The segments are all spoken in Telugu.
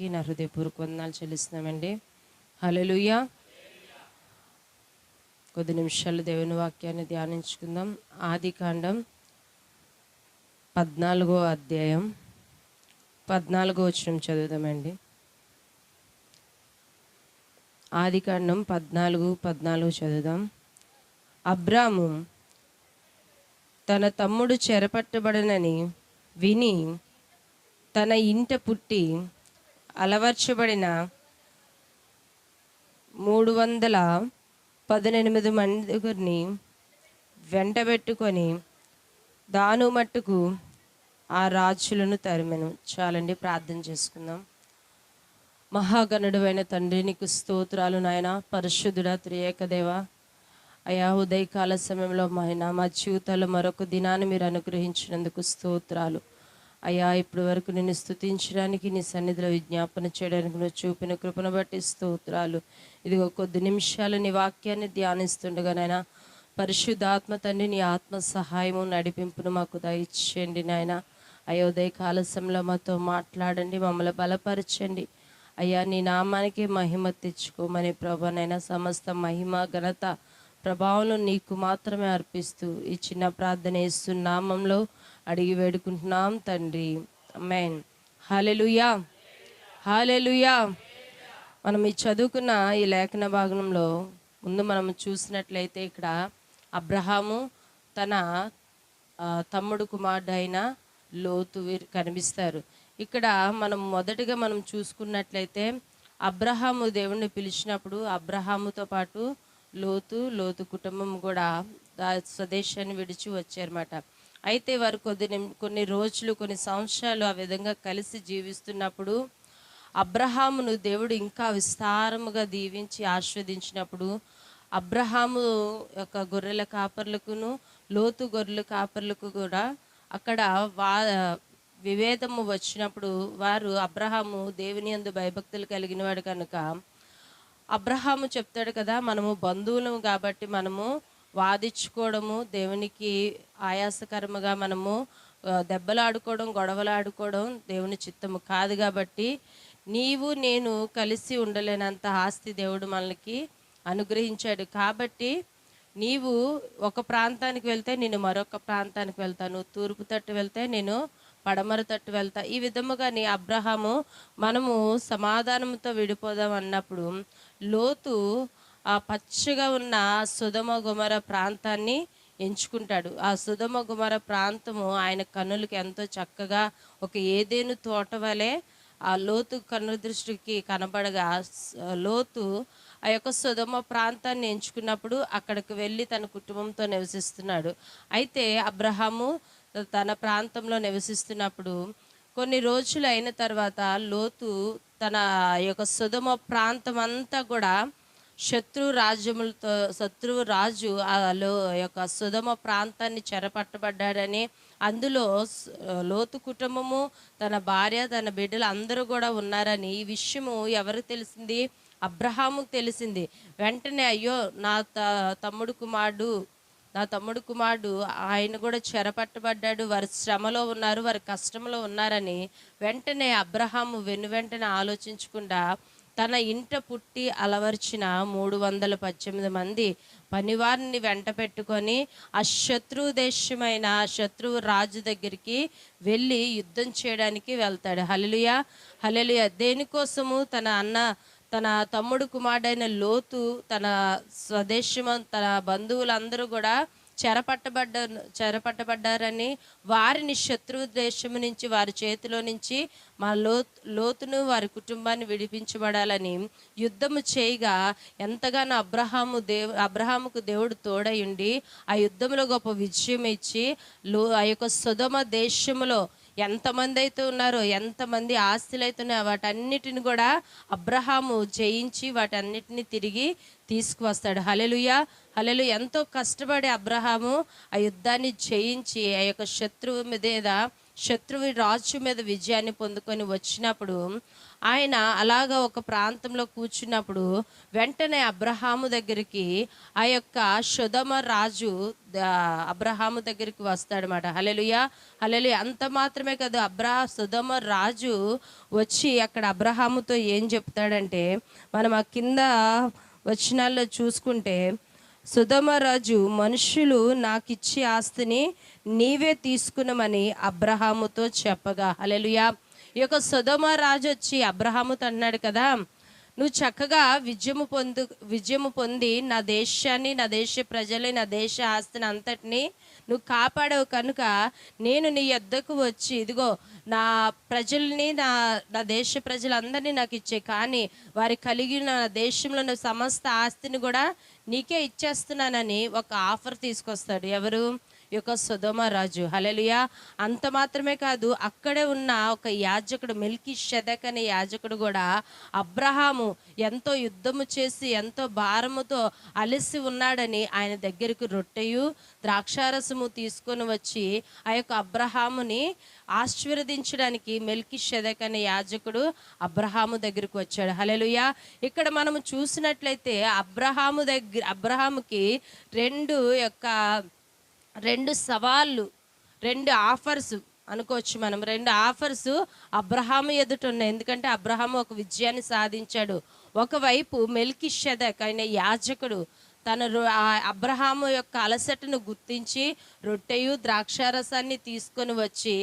అందరికీ నా హృదయపూర్వక వందనాలు చెల్లిస్తున్నామండి. హల్లెలూయా. కొద్ది నిమిషాలు దేవుని వాక్యాన్ని ధ్యానించుకుందాం. ఆది కాండం పద్నాలుగో అధ్యాయం పద్నాలుగో వచ్చిన చదువుదామండి. ఆది కాండం పద్నాలుగు పద్నాలుగు చదువుదాం. అబ్రాము తన తమ్ముడు చెరపట్టబడనని విని తన ఇంట పుట్టి అలవర్చబడిన మూడు వందల పద్దెనిమిది మందిని వెంటబెట్టుకొని దాను మట్టుకు ఆ రాజులను తరిమెను. చాలండి ప్రార్థన చేసుకుందాం. మహాగణుడువైన తండ్రి నీకు స్తోత్రాలు నాయన. పరిశుద్ధుడ త్రియేకదేవ అయా ఉదయకాల సమయంలో మాయన మా జీవితాల్లో మరొక దినాన్ని మీరు అనుగ్రహించినందుకు స్తోత్రాలు. అయ్యా ఇప్పటి వరకు నిన్ను స్థుతించడానికి నీ సన్నిధిలో విజ్ఞాపన చేయడానికి నువ్వు చూపిన కృపను బట్టి స్తోత్రాలు. ఇదిగో కొద్ది నిమిషాలు నీ వాక్యాన్ని ధ్యానిస్తుండగా నాయన పరిశుద్ధాత్మ తండ్రి నీ ఆత్మ సహాయము నడిపింపును మాకు దయచేయండి నాయన. అయోదయ కాల సమయంలో మాతో మాట్లాడండి మమ్మల్ని బలపరచండి. అయ్యా నీ నామానికి మహిమ తెచ్చుకోమని ప్రభానైనా సమస్త మహిమ ఘనత ప్రభావం నీకు మాత్రమే అర్పిస్తూ ఈ చిన్న ప్రార్థన ఇస్తు నామంలో అడిగి వేడుకుంటున్నాం తండ్రి. మెయిన్ హాలెలుయా హాలెలుయా మనం ఈ చదువుకున్న ఈ లేఖన భాగంలో ముందు మనం చూసినట్లయితే ఇక్కడ అబ్రహాము తన తమ్ముడు కుమారుడు అయిన లోతు కనిపిస్తారు. ఇక్కడ మనం మొదటిగా మనం చూసుకున్నట్లయితే అబ్రహాము దేవుణ్ణి పిలిచినప్పుడు అబ్రహాముతో పాటు లోతు లోతు కుటుంబం కూడా స్వదేశాన్ని విడిచి వచ్చారన్నమాట. అయితే వారు కొద్ది కొన్ని రోజులు కొన్ని సంవత్సరాలు ఆ విధంగా కలిసి జీవిస్తున్నప్పుడు అబ్రహామును దేవుడు ఇంకా విస్తారముగా దీవించి ఆస్వాదించినప్పుడు అబ్రహాము యొక్క గొర్రెల కాపర్లకును లోతు గొర్రెల కాపర్లకు కూడా అక్కడ వా విభేదము వచ్చినప్పుడు వారు అబ్రహాము దేవుని యందు భయభక్తులు కలిగిన వాడు కనుక అబ్రహాము చెప్తాడు కదా మనము బంధువులము కాబట్టి మనము వాదించుకోవడము దేవునికి ఆయాసకరముగా మనము దెబ్బలాడుకోవడం గొడవలాడుకోవడం దేవుని చిత్తము కాదు కాబట్టి నీవు నేను కలిసి ఉండలేనంత ఆస్తి దేవుడు మనకి అనుగ్రహించాడు కాబట్టి నీవు ఒక ప్రాంతానికి వెళ్తే నేను మరొక ప్రాంతానికి వెళ్తాను. తూర్పు తట్టు వెళ్తే నేను పడమర తట్టు వెళ్తా. ఈ విధముగా నీ అబ్రహాము మనము సమాధానంతో విడిపోదాం అన్నప్పుడు లోతు ఆ పచ్చగా ఉన్న సుధమ గుమర ప్రాంతాన్ని ఎంచుకుంటాడు. ఆ సుధమ గుమర ప్రాంతము ఆయన కన్నులకి ఎంతో చక్కగా ఒక ఏదేను తోట వలె ఆ లోతు కన్ను దృష్టికి కనబడగా లోతు ఆ యొక్క సుధమ ప్రాంతాన్ని ఎంచుకున్నప్పుడు అక్కడికి వెళ్ళి తన కుటుంబంతో నివసిస్తున్నాడు. అయితే అబ్రహాము తన ప్రాంతంలో నివసిస్తున్నప్పుడు కొన్ని రోజులు అయిన తర్వాత లోతు తన యొక్క సుధమ ప్రాంతం అంతా కూడా శత్రు రాజ్యములతో శత్రువు రాజు ఆ లో యొక్క సుధమ ప్రాంతాన్ని చెరపట్టబడ్డాడని అందులో లోతు కుటుంబము తన భార్య తన బిడ్డలు అందరూ కూడా ఉన్నారని ఈ విషయము ఎవరికి తెలిసింది? అబ్రహాముకు తెలిసింది. వెంటనే అయ్యో నా త తమ్ముడు కుమారుడు నా తమ్ముడు కుమారుడు ఆయన కూడా చెరపట్టబడ్డాడు. వారి శ్రమలో ఉన్నారు వారి కష్టంలో ఉన్నారని వెంటనే అబ్రహాము వెను వెంటనే ఆలోచించకుండా తన ఇంట పుట్టి అలవర్చిన మూడు వందల పద్దెనిమిది మంది పనివారిని వెంట పెట్టుకొని ఆ శత్రు దేశమైన ఆ శత్రువు రాజు దగ్గరికి వెళ్ళి యుద్ధం చేయడానికి వెళ్తాడు. హలలుయ హలలుయ దేనికోసము తన అన్న తన తమ్ముడు కుమారుడైన లోతు తన స్వదేశం తన బంధువులందరూ కూడా చెరపట్టబడ్డ చెరపట్టబడ్డారని వారిని శత్రువు దేశము నుంచి వారి చేతిలో నుంచి మా లో లోతును వారి కుటుంబాన్ని విడిపించబడాలని యుద్ధము చేయగా ఎంతగానో అబ్రహాము దేవు అబ్రహాముకు దేవుడు తోడయుండి ఆ యుద్ధంలో గొప్ప విజయం ఇచ్చి లో ఆ యొక్క సుధమ దేశములో ఎంతమంది అయితే ఉన్నారో ఎంతమంది ఆస్తులు అయితే ఉన్నాయో వాటన్నిటిని కూడా అబ్రహాము జయించి వాటన్నిటిని తిరిగి తీసుకువస్తాడు. హలెలుయ హలెలు ఎంతో కష్టపడి అబ్రహాము ఆ యుద్ధాన్ని జయించి ఆ యొక్క శత్రువు మీద శత్రువు రాజు మీద విజయాన్ని పొందుకొని వచ్చినప్పుడు ఆయన అలాగా ఒక ప్రాంతంలో కూర్చున్నప్పుడు వెంటనే అబ్రహాము దగ్గరికి ఆ యొక్క సుధమ రాజు అబ్రహాము దగ్గరికి వస్తాడనమాట హలెలుయ హలెలు అంత మాత్రమే కాదు అబ్రా సుధమ రాజు వచ్చి అక్కడ అబ్రహాముతో ఏం చెప్తాడంటే మనం ఆ కింద వచనాల్లో చూసుకుంటే సుధమరాజు మనుషులు నాకు ఇచ్చే ఆస్తిని నీవే తీసుకునమని అబ్రహాముతో చెప్పగా హలెలుయా ఈ యొక్క సుధమరాజు వచ్చి అబ్రహాముతో అన్నాడు కదా నువ్వు చక్కగా విజయము పొందు విజయము పొంది నా దేశాన్ని నా దేశ ప్రజలే నా దేశ ఆస్తిని అంతటిని నువ్వు కాపాడవు కనుక నేను నీ యొద్దకు వచ్చి ఇదిగో నా ప్రజల్ని నా నా దేశ ప్రజలందరినీ నాకు ఇచ్చే కానీ వారి కలిగిన నా దేశంలో సమస్త ఆస్తిని కూడా నీకే ఇచ్చేస్తున్నానని ఒక ఆఫర్ తీసుకొస్తాడు. ఎవరు? యొక్క సుధమ రాజు. హలలుయా అంత మాత్రమే కాదు అక్కడే ఉన్న ఒక యాజకుడు మెల్కి షెదక్ అనే యాజకుడు కూడా అబ్రహాము ఎంతో యుద్ధము చేసి ఎంతో భారముతో అలసి ఉన్నాడని ఆయన దగ్గరికి రొట్టెయు ద్రాక్షారసము తీసుకొని వచ్చి ఆ యొక్క అబ్రహాముని ఆశీర్వదించడానికి మెల్కి షెదక్ అనే యాజకుడు అబ్రహాము దగ్గరికి వచ్చాడు. హలెలుయా ఇక్కడ మనము చూసినట్లయితే అబ్రహాము దగ్గర అబ్రహాముకి రెండు యొక్క రెండు సవాళ్ళు రెండు ఆఫర్స్ అనుకోవచ్చు మనం. రెండు ఆఫర్స్ అబ్రహాము ఎదుట ఉన్నాయి. ఎందుకంటే అబ్రహాము ఒక విజయాన్ని సాధించాడు. ఒకవైపు మెల్కిషదక్ ఆయన యాజకుడు తన అబ్రహాము యొక్క అలసటను గుర్తించి రొట్టెయు ద్రాక్షారసాన్ని తీసుకొని వచ్చి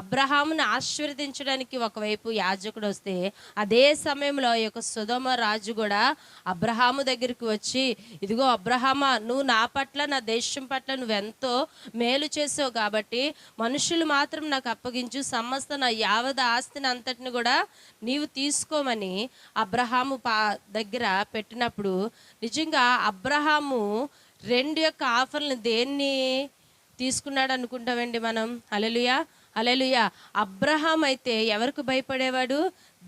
అబ్రహామును ఆశీర్వదించడానికి ఒకవైపు యాజకుడు వస్తే అదే సమయంలో ఈ యొక్క సుధమ రాజు కూడా అబ్రహాము దగ్గరికి వచ్చి ఇదిగో అబ్రహామా నువ్వు నా పట్ల నా దేశం పట్ల నువ్వెంతో మేలు చేసావు కాబట్టి మనుషులు మాత్రం నాకు అప్పగించు సమస్త నా యావద ఆస్తిని అంతటిని కూడా నీవు తీసుకోమని అబ్రహాము పా దగ్గర పెట్టినప్పుడు నిజంగా అబ్రహాము రెండు యొక్క ఆఫర్లను దేన్ని తీసుకున్నాడు అనుకుంటామండి మనం? అలెలుయా అలెలుయా అబ్రహాం అయితే ఎవరికి భయపడేవాడు?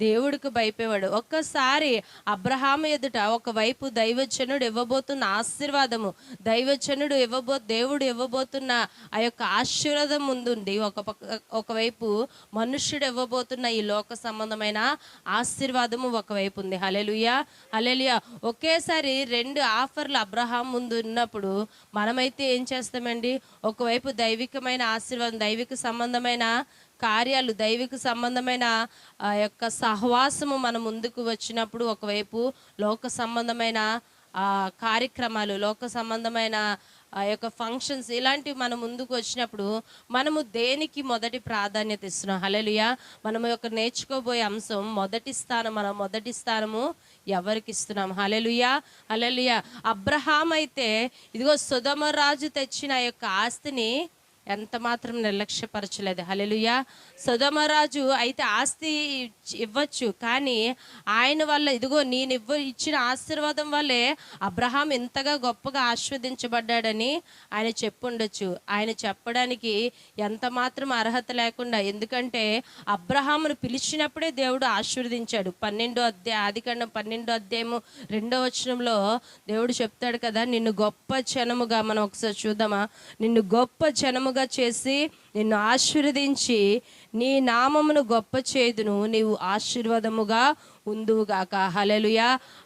దేవుడికి భయపేవాడు. ఒక్కసారి అబ్రహాం ఎదుట ఒకవైపు దైవజనుడు ఇవ్వబోతున్న ఆశీర్వాదము దైవజనుడు ఇవ్వబో దేవుడు ఇవ్వబోతున్న ఆ యొక్క ఆశీర్వాదం ముందుండి ఒక పక్క ఒకవైపు మనుష్యుడు ఇవ్వబోతున్న ఈ లోక సంబంధమైన ఆశీర్వాదము ఒకవైపు ఉంది. హలెలుయా హలెలుయా ఒకేసారి రెండు ఆఫర్లు అబ్రహాం ముందు ఉన్నప్పుడు మనమైతే ఏం చేస్తామండి? ఒకవైపు దైవికమైన ఆశీర్వాదం దైవిక సంబంధమైన కార్యాలు దైవిక సంబంధమైన ఆ యొక్క సహవాసము మన ముందుకు వచ్చినప్పుడు ఒకవైపు లోక సంబంధమైన కార్యక్రమాలు లోక సంబంధమైన ఆ యొక్క ఫంక్షన్స్ ఇలాంటివి మన ముందుకు వచ్చినప్పుడు మనము దేనికి మొదటి ప్రాధాన్యత ఇస్తున్నాం? హలలుయా మనము యొక్క నేర్చుకోబోయే అంశం మొదటి స్థానం మనం మొదటి స్థానము ఎవరికి ఇస్తున్నాం? హలలుయా హలలుయా అబ్రహాం అయితే ఇదిగో సుధమ రాజు తెచ్చిన ఆ యొక్క ఆస్తిని ఎంత మాత్రం నిర్లక్ష్యపరచలేదు. హలెలుయా సుధమరాజు అయితే ఆస్తి ఇవ్వచ్చు కానీ ఆయన వల్ల ఇదిగో నేను ఇవ్వ ఇచ్చిన ఆశీర్వాదం వల్లే అబ్రహాం ఇంతగా గొప్పగా ఆస్వాదించబడ్డాడని ఆయన చెప్పుండొచ్చు. ఆయన చెప్పడానికి ఎంత మాత్రం అర్హత లేకుండా ఎందుకంటే అబ్రహామును పిలిచినప్పుడే దేవుడు ఆశీర్వదించాడు. పన్నెండో అధ్యాయ ఆదికాండం పన్నెండో అధ్యాయము రెండో వచనంలో దేవుడు చెప్తాడు కదా నిన్ను గొప్ప జనముగా మనం ఒకసారి చూద్దామా? నిన్ను గొప్ప జనముగా చేసి నిన్ను ఆశీర్వదించి నీ నామమును గొప్ప చేదును నీవు ఆశీర్వాదముగా ఉందువుగాక. హలలుయ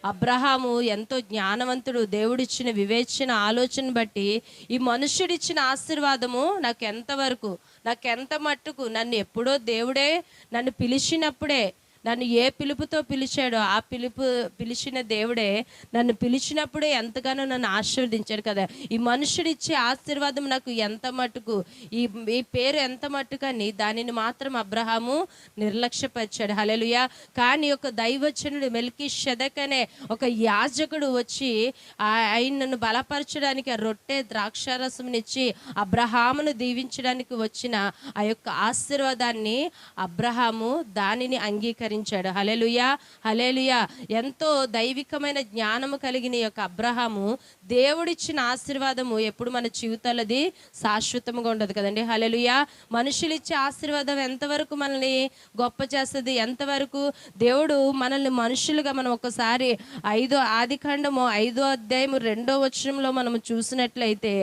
అబ్రహాము ఎంతో జ్ఞానవంతుడు దేవుడిచ్చిన వివేచన ఆలోచన బట్టి ఈ మనుష్యుడిచ్చిన ఆశీర్వాదము నాకు ఎంతవరకు నాకు ఎంత మట్టుకు నన్ను ఎప్పుడో దేవుడే నన్ను పిలిచినప్పుడే నన్ను ఏ పిలుపుతో పిలిచాడో ఆ పిలుపు పిలిచిన దేవుడే నన్ను పిలిచినప్పుడే ఎంతగానో నన్ను ఆశీర్వదించాడు కదా. ఈ మనుషుడిచ్చే ఆశీర్వాదం నాకు ఎంత మటుకు? ఈ ఈ పేరు ఎంత మట్టుకని దానిని మాత్రం అబ్రహాము నిర్లక్ష్యపరిచాడు. హలెలుయా కానీ ఒక దైవచనుడు మెల్కి షెదకనే ఒక యాజకుడు వచ్చి ఆ- ఆయనను బలపరచడానికి ఆ రొట్టె ద్రాక్షారసంనిచ్చి అబ్రహామును దీవించడానికి వచ్చిన ఆ యొక్క ఆశీర్వాదాన్ని అబ్రహాము దానిని అంగీకరించాడు హలెలుయా హలెలుయా ఎంతో దైవికమైన జ్ఞానము కలిగిన యొక్క అబ్రహాము దేవుడిచ్చిన ఆశీర్వాదము ఎప్పుడు మన జీవితాలది శాశ్వతంగా ఉండదు కదండి. హలెలుయా మనుషులు ఇచ్చే ఆశీర్వాదం ఎంతవరకు మనల్ని గొప్ప చేస్తుంది? ఎంతవరకు దేవుడు మనల్ని మనుషులుగా మనం ఒకసారి ఐదో ఆది ఖండము ఐదో అధ్యాయము రెండో వచనంలో మనం చూసినట్లయితే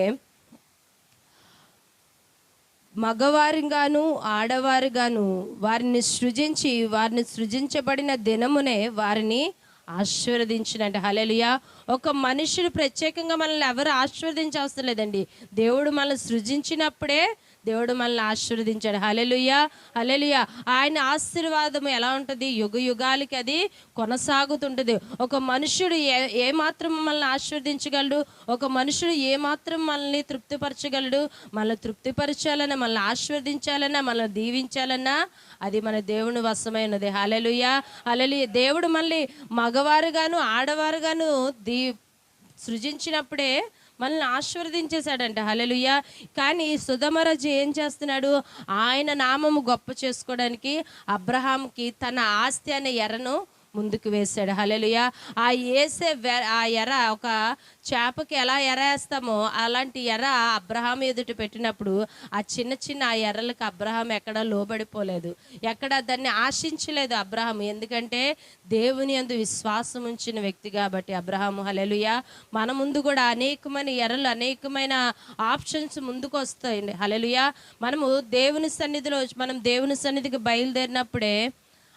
మగవారిగాను ఆడవారిగాను వారిని సృజించి వారిని సృజించబడిన దినమునే వారిని ఆశీర్వదించినట్టు. హలెలుయా ఒక మనుషులు ప్రత్యేకంగా మనల్ని ఎవరు ఆశీర్వదించవసరం లేదండి. దేవుడు మనల్ని సృజించినప్పుడే దేవుడు మనల్ని ఆశీర్వదించాడు. హలెలుయా హలెలుయా ఆయన ఆశీర్వాదం ఎలా ఉంటుంది? యుగ యుగాలకి అది కొనసాగుతుంటుంది. ఒక మనుషుడు ఏ ఏ మాత్రం మనల్ని ఆశీర్వదించగలడు? ఒక మనుషుడు ఏ మాత్రం మనల్ని తృప్తిపరచగలడు? మనల్ని తృప్తిపరచాలన్నా మనల్ని ఆశీర్వదించాలన్నా మనల్ని దీవించాలన్నా అది మన దేవుని వశమైనది హలెలుయ హలెలుయ దేవుడు మళ్ళీ మగవారుగాను ఆడవారుగాను దీ సృజించినప్పుడే మనల్ని ఆశీర్వదించేశాడంట. హలలుయ కానీ సుధమరాజు ఏం చేస్తున్నాడు? ఆయన నామము గొప్ప చేసుకోవడానికి అబ్రహాంకి తన ఆస్తి అనే ఎర్రను ముందుకు వేశాడు. హలెలుయ ఆ వేసే ఆ ఎర ఒక చేపకి ఎలా ఎర వేస్తామో అలాంటి ఎర అబ్రహాం ఎదుట పెట్టినప్పుడు ఆ చిన్న చిన్న ఆ ఎర్రలకు అబ్రహాం ఎక్కడ లోబడిపోలేదు. ఎక్కడ దాన్ని ఆశించలేదు అబ్రహాం ఎందుకంటే దేవుని అందు విశ్వాసం ఉంచిన వ్యక్తి కాబట్టి అబ్రహాము. హలెలుయ మన ముందు కూడా అనేకమైన ఎర్రలు అనేకమైన ఆప్షన్స్ ముందుకు వస్తాయండి. హలెలుయ మనము దేవుని సన్నిధిలో మనం దేవుని సన్నిధికి బయలుదేరినప్పుడే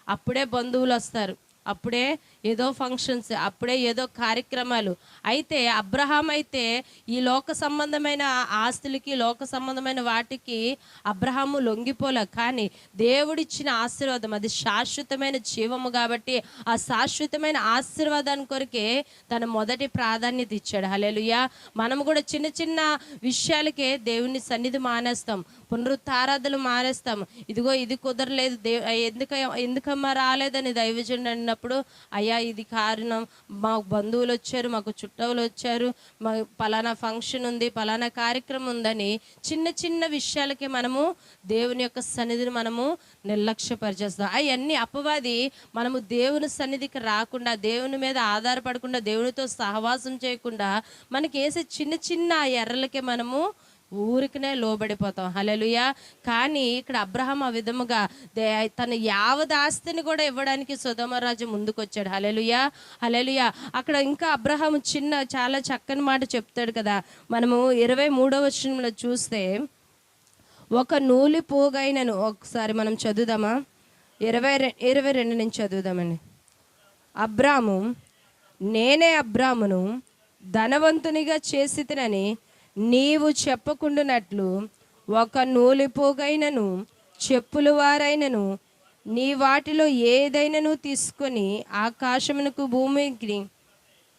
అప్పుడే బంధువులు వస్తారు. అప్పుడే ఏదో ఫంక్షన్స్ అప్పుడే ఏదో కార్యక్రమాలు. అయితే అబ్రహాం అయితే ఈ లోక సంబంధమైన ఆస్తులకి లోక సంబంధమైన వాటికి అబ్రహాము లొంగిపోలే. కానీ దేవుడిచ్చిన ఆశీర్వాదం అది శాశ్వతమైన జీవము కాబట్టి ఆ శాశ్వతమైన ఆశీర్వాదాన్ని కొరకే తన మొదటి ప్రాధాన్యత ఇచ్చాడు. హలేలుయా మనం కూడా చిన్న చిన్న విషయాలకే దేవుని సన్నిధి మానేస్తాం. పునరుత్తారాధనలు మారేస్తాము. ఇదిగో ఇది కుదరలేదు. దే ఎందుక ఎందుకమ్మా రాలేదని దైవజనుడు అన్నప్పుడు అయ్యా ఇది కారణం. మా బంధువులు వచ్చారు మాకు చుట్టవులు వచ్చారు మా పలానా ఫంక్షన్ ఉంది పలానా కార్యక్రమం ఉందని చిన్న చిన్న విషయాలకి మనము దేవుని యొక్క సన్నిధిని మనము నిర్లక్ష్యపరిచేస్తాం. అవన్నీ అపవాది మనము దేవుని సన్నిధికి రాకుండా దేవుని మీద ఆధారపడకుండా దేవునితో సహవాసం చేయకుండా మనకి వేసే చిన్న చిన్న ఎర్రలకే మనము ఊరికనే లోబడిపోతాం. హలలుయ కానీ ఇక్కడ అబ్రహం ఆ విధముగా దే- తన యావద ఆస్తిని కూడా ఇవ్వడానికి సుధమరాజు ముందుకొచ్చాడు. హలలుయ హలలుయ అక్కడ ఇంకా అబ్రహం చిన్న చాలా చక్కని మాట చెప్తాడు కదా. మనము ఇరవై మూడవ వచనంలో చూస్తే ఒక నూలి పోగైనను ఒకసారి మనం చదువుదామా? ఇరవై రె ఇరవై రెండు నుంచి చదువుదామండి. అబ్రాము నేనే అబ్రామును ధనవంతునిగా చేసి తినని నీవు చెప్పకుండునట్లు ఒక నూలిపోగైనను చెప్పులు వారైనను నీ వాటిలో ఏదైనను తీసుకొని ఆకాశమునకు భూమికి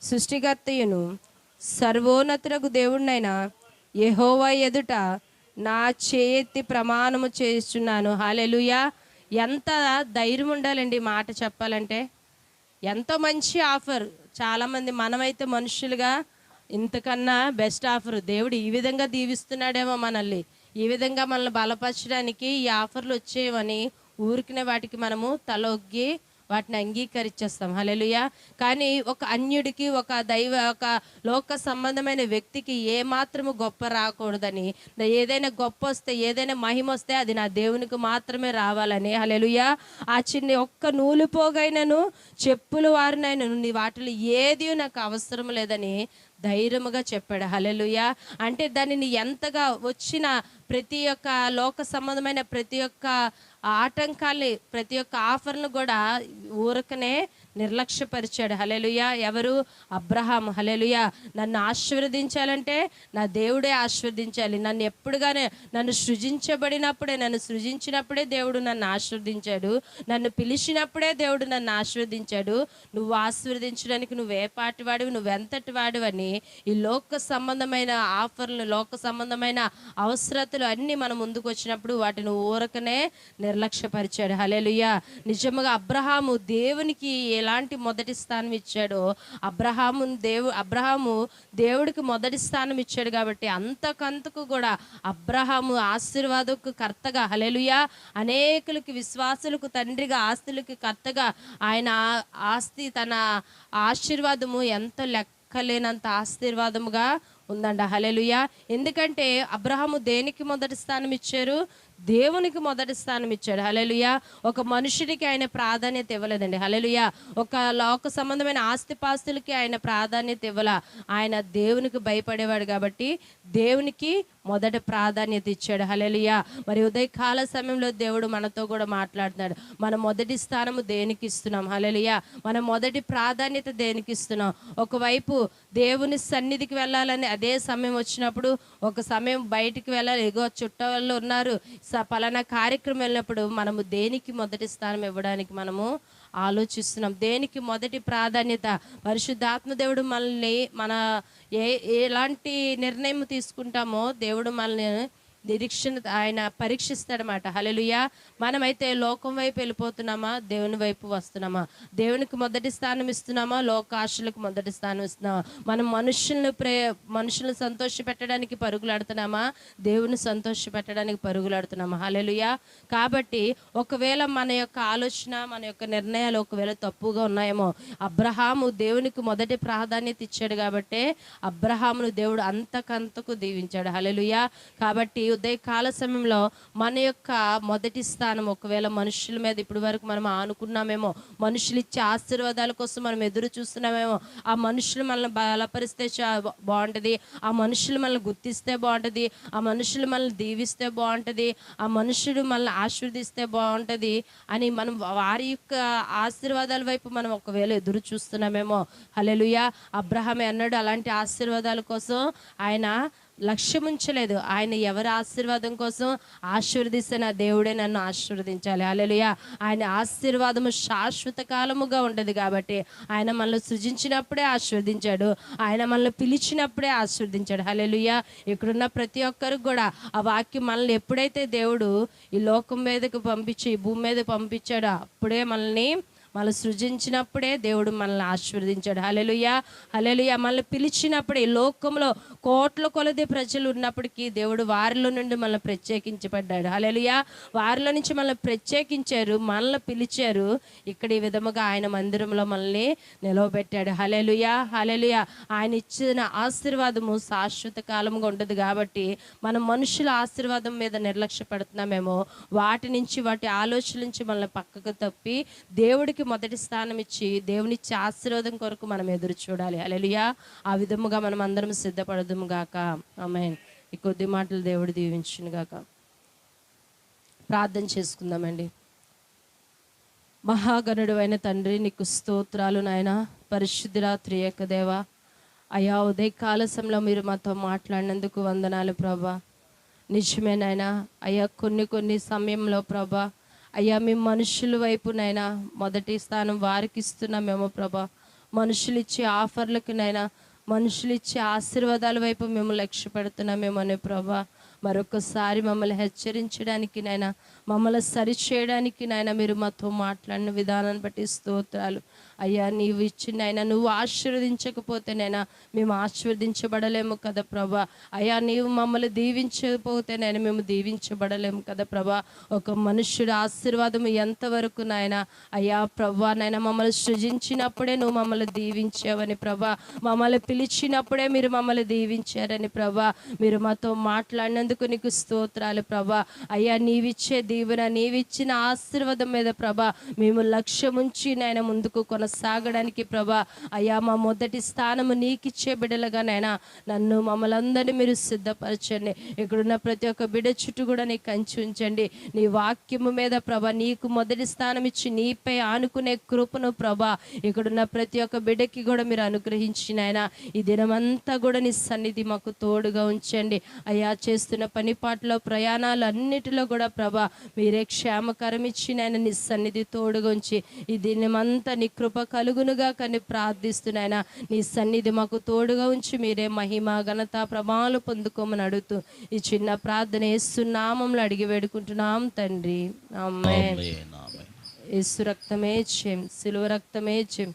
సృష్టికర్తయును. సర్వోన్నతులకు దేవుడినైన యహోవా ఎదుట నా చేతి ప్రమాణము చేస్తున్నాను. హాలెలుయా ఎంత ధైర్యం ఉండాలండి మాట చెప్పాలంటే. ఎంతో మంచి ఆఫర్. చాలామంది మనమైతే మనుషులుగా ఇంతకన్నా బెస్ట్ ఆఫర్ దేవుడు ఈ విధంగా దీవిస్తున్నాడేమో మనల్ని. ఈ విధంగా మనల్ని బలపరచడానికి ఈ ఆఫర్లు వచ్చేవని ఊరికిన వాటికి మనము తలొగ్గి వాటిని అంగీకరించేస్తాం హలెలుయ కానీ ఒక అన్యుడికి ఒక దైవ ఒక లోక సంబంధమైన వ్యక్తికి ఏ మాత్రము గొప్ప రాకూడదని ఏదైనా గొప్ప వస్తే ఏదైనా మహిమ వస్తే అది నా దేవునికి మాత్రమే రావాలని. హలెలుయ ఆ చిన్న ఒక్క నూలు పోగైనను చెప్పులు వారినైనను నీ వాటిలో ఏది నాకు అవసరం లేదని ధైర్యముగా చెప్పాడు. హలెలుయ అంటే దానిని ఎంతగా వచ్చిన ప్రతి ఒక్క లోక సంబంధమైన ప్రతి ఒక్క ఆటంకాల్ని ప్రతి ఒక్క ఆఫర్ను కూడా ఊరకనే నిర్లక్ష్యపరిచాడు. హలెలుయ ఎవరు? అబ్రహాం హలెలుయ నన్ను ఆశీర్వదించాలంటే నా దేవుడే ఆశీర్వదించాలి. నన్ను ఎప్పుడుగానే నన్ను సృజించబడినప్పుడే నన్ను సృజించినప్పుడే దేవుడు నన్ను ఆశీర్వదించాడు. నన్ను పిలిచినప్పుడే దేవుడు నన్ను ఆశీర్వదించాడు. నువ్వు ఆశీర్వదించడానికి నువ్వు పాటి వాడివి? నువ్వెంతటి వాడివని ఈ లోక సంబంధమైన ఆఫర్లు లోక సంబంధమైన అవసరతలు అన్నీ మన ముందుకు వచ్చినప్పుడు వాటిని ఊరకనే నిర్లక్ష్యపరిచాడు. హలేలుయ నిజముగా అబ్రహాము దేవునికి ఎలాంటి మొదటి స్థానం ఇచ్చాడో అబ్రహాము దేవు అబ్రహాము దేవుడికి మొదటి స్థానం ఇచ్చాడు కాబట్టి అంతకంతకు కూడా అబ్రహాము ఆశీర్వాదకు కర్తగా హలెలుయా అనేకులకి విశ్వాసులకు తండ్రిగా ఆస్తులకి కర్తగా ఆయన ఆస్తి తన ఆశీర్వాదము ఎంత లెక్కలేనంత ఆశీర్వాదముగా ఉందంట హలెలుయ ఎందుకంటే అబ్రహాము దేనికి మొదటి స్థానం ఇచ్చారు? దేవునికి మొదటి స్థానం ఇచ్చాడు. హలలుయ ఒక మనుషునికి ఆయన ప్రాధాన్యత ఇవ్వలేదండి. హలలుయ ఒక లోక సంబంధమైన ఆస్తిపాస్తులకి ఆయన ప్రాధాన్యత ఇవ్వాల. ఆయన దేవునికి భయపడేవాడు కాబట్టి దేవునికి మొదట ప్రాధాన్యత ఇచ్చాడు. హలెలుయ మరి ఉదయకాల సమయంలో దేవుడు మనతో కూడా మాట్లాడుతున్నాడు. మన మొదటి స్థానము దేనికి ఇస్తున్నాం? హలెలుయ మన మొదటి ప్రాధాన్యత దేనికి ఇస్తున్నాం? ఒకవైపు దేవుని సన్నిధికి వెళ్ళాలని అదే సమయం వచ్చినప్పుడు ఒక సమయం బయటికి వెళ్ళాలి. ఎగో చుట్టాలు ఉన్నారు. పలానా కార్యక్రమం వెళ్ళినప్పుడు మనము దేనికి మొదటి స్థానం ఇవ్వడానికి మనము ఆలోచిస్తున్నాం. దేనికి మొదటి ప్రాధాన్యత? పరిశుద్ధాత్మ దేవుడు మనల్ని మన ఏ ఎలాంటి నిర్ణయం తీసుకుంటామో దేవుడు మనల్ని నిరీక్షణ ఆయన పరీక్షిస్తాడనమాట హలెలుయ మనమైతే లోకం వైపు వెళ్ళిపోతున్నామా? దేవుని వైపు వస్తున్నామా? దేవునికి మొదటి స్థానం ఇస్తున్నామా? లోకాశలకు మొదటి స్థానం ఇస్తున్నామా? మనం మనుషులను ప్రే మనుషులను సంతోష పెట్టడానికి పరుగులాడుతున్నామా? దేవుని సంతోష పెట్టడానికి పరుగులాడుతున్నామా? హలలుయ కాబట్టి ఒకవేళ మన యొక్క ఆలోచన మన యొక్క నిర్ణయాలు ఒకవేళ తప్పుగా ఉన్నాయేమో అబ్రహాము దేవునికి మొదటి ప్రాధాన్యత ఇచ్చాడు కాబట్టి అబ్రహామును దేవుడు అంతకంతకు దీవించాడు. హలలుయ కాబట్టి ఉదయ కాల సమయంలో మన యొక్క మొదటి స్థానం ఒకవేళ మనుషుల మీద ఇప్పటి వరకు మనం ఆనుకున్నామేమో మనుషులు ఇచ్చే ఆశీర్వాదాల కోసం మనం ఎదురు చూస్తున్నామేమో ఆ మనుషులు మనల్ని బలపరిస్తే బాగుంటుంది ఆ మనుషులు మనల్ని గుర్తిస్తే బాగుంటుంది ఆ మనుషులు మనల్ని దీవిస్తే బాగుంటుంది ఆ మనుషుడు మనల్ని ఆశీర్వదిస్తే బాగుంటుంది అని మనం వారి యొక్క ఆశీర్వాదాల వైపు మనం ఒకవేళ ఎదురు చూస్తున్నామేమో హలెలుయా అబ్రహం అన్నాడు అలాంటి ఆశీర్వాదాల కోసం ఆయన లక్ష్యం ఉంచలేదు ఆయన ఎవరి ఆశీర్వాదం కోసం ఆశీర్వదిస్తే నా దేవుడే నన్ను ఆశీర్వదించాలి. అలలుయ ఆయన ఆశీర్వాదము శాశ్వత కాలముగా ఉండదు కాబట్టి ఆయన మనల్ని సృజించినప్పుడే ఆశీర్వదించాడు. ఆయన మనల్ని పిలిచినప్పుడే ఆశీర్వదించాడు. హలెలుయ ఇక్కడున్న ప్రతి ఒక్కరికి కూడా ఆ వాక్యం మనల్ని ఎప్పుడైతే దేవుడు ఈ లోకం మీదకు పంపించి ఈ భూమి మీద పంపించాడో అప్పుడే మనల్ని మనల్ని సృజించినప్పుడే దేవుడు మనల్ని ఆశీర్వదించాడు. హలెలుయ హలెలుయ మనల్ని పిలిచినప్పుడే లోకంలో కోట్ల కొలది ప్రజలు ఉన్నప్పటికీ దేవుడు వారిలో నుండి మనల్ని ప్రత్యేకించబడ్డాడు. హలెలుయ వారిలో నుంచి మనల్ని ప్రత్యేకించారు మనల్ని పిలిచారు. ఇక్కడ ఈ విధముగా ఆయన మందిరంలో మనల్ని నిలవబెట్టాడు. హలెలుయ హలెలుయ ఆయన ఇచ్చిన ఆశీర్వాదము శాశ్వత కాలంగా ఉండదు కాబట్టి మనం మనుషుల ఆశీర్వాదం మీద నిర్లక్ష్య పడుతున్నామేమో వాటి నుంచి వాటి ఆలోచన నుంచి మనల్ని పక్కకు తప్పి దేవుడికి మొదటి స్థానం ఇచ్చి దేవునిచ్చే ఆశీర్వాదం కొరకు మనం ఎదురు చూడాలి. అలెలుయా ఆ విధముగా మనం అందరం సిద్ధపడదుము గాక. ఆమె ఈ కొద్ది మాటలు దేవుడు దీవించును గాక. ప్రార్థన చేసుకుందామండి. మహాగణుడు అయిన తండ్రి నీకు స్తోత్రాలు నాయన. పరిశుద్ధిరా త్రియక దేవ. అయా ఉదయ కాలశంలో మీరు మాతో మాట్లాడినందుకు వందనాలు ప్రభా. నిజమేనాయన అయ్యా కొన్ని కొన్ని సమయంలో ప్రభా అయ్యా మేము మనుషుల వైపునైనా మొదటి స్థానం వారికి ఇస్తున్నామేమో ప్రభా. మనుషులు ఇచ్చే ఆఫర్లకు నైనా మనుషులు ఇచ్చే ఆశీర్వాదాల వైపు మేము లక్ష్య పెడుతున్నామేమోనే ప్రభా. మరొకసారి మమ్మల్ని హెచ్చరించడానికి నాయన మమ్మల్ని సరిచేయడానికి నాయన మీరు మాతో మాట్లాడిన విధానాన్ని బట్టి స్తోత్రాలు. అయ్యా నీవు ఇచ్చిన ఆయన నువ్వు ఆశీర్వదించకపోతేనైనా మేము ఆశీర్వదించబడలేము కదా ప్రభా. అయ్యా నీవు మమ్మల్ని దీవించకపోతేనైనా మేము దీవించబడలేము కదా ప్రభా. ఒక మనుష్యుడు ఆశీర్వాదం ఎంతవరకు నాయన? అయ్యా ప్రభా నాయన మమ్మల్ని సృజించినప్పుడే నువ్వు మమ్మల్ని దీవించావని ప్రభా. మమ్మల్ని పిలిచినప్పుడే మీరు మమ్మల్ని దీవించారని ప్రభా. మీరు మాతో మాట్లాడినందుకు నీకు స్తోత్రాలు ప్రభా. అయ్యా నీవిచ్చే దీవెన నీవిచ్చిన ఆశీర్వాదం మీద ప్రభా మేము లక్ష్యం ఉంచి నాయన ముందుకు కొనసాగడానికి ప్రభా అయ్యా మా మొదటి స్థానము నీకిచ్చే బిడ్డలుగా నాయన నన్ను మమ్మల్ని అందరినీ మీరు సిద్ధపరచండి. ఇక్కడున్న ప్రతి ఒక్క బిడ్డ చుట్టూ కూడా నీ కంచి ఉంచండి. నీ వాక్యము మీద ప్రభా నీకు మొదటి స్థానం ఇచ్చి నీపై ఆనుకునే కృపను ప్రభా ఇక్కడున్న ప్రతి ఒక్క బిడ్డకి కూడా మీరు అనుగ్రహించిన ఆయన ఈ దినమంతా కూడా నీ సన్నిధి మాకు తోడుగా ఉంచండి. అయ్యా చేస్తున్న పని పాటలో ప్రయాణాలు అన్నిటిలో కూడా ప్రభ మీరే క్షేమకరం ఇచ్చిన ఆయన నీ సన్నిధి తోడుగా ఉంచి ఈ దినమంతా నీ కృప కలుగునుగా కానీ ప్రార్థిస్తున్నాయన నీ సన్నిధి మాకు తోడుగా ఉంచి మీరే మహిమ ఘనత ప్రమాలు పొందుకోమని అడుగుతూ ఈ చిన్న ప్రార్థన ఏసునామంలో అడిగి వేడుకుంటున్నాం తండ్రి. ఆమేన్. యేసు రక్తమే చెం సిలువ రక్తమే చెం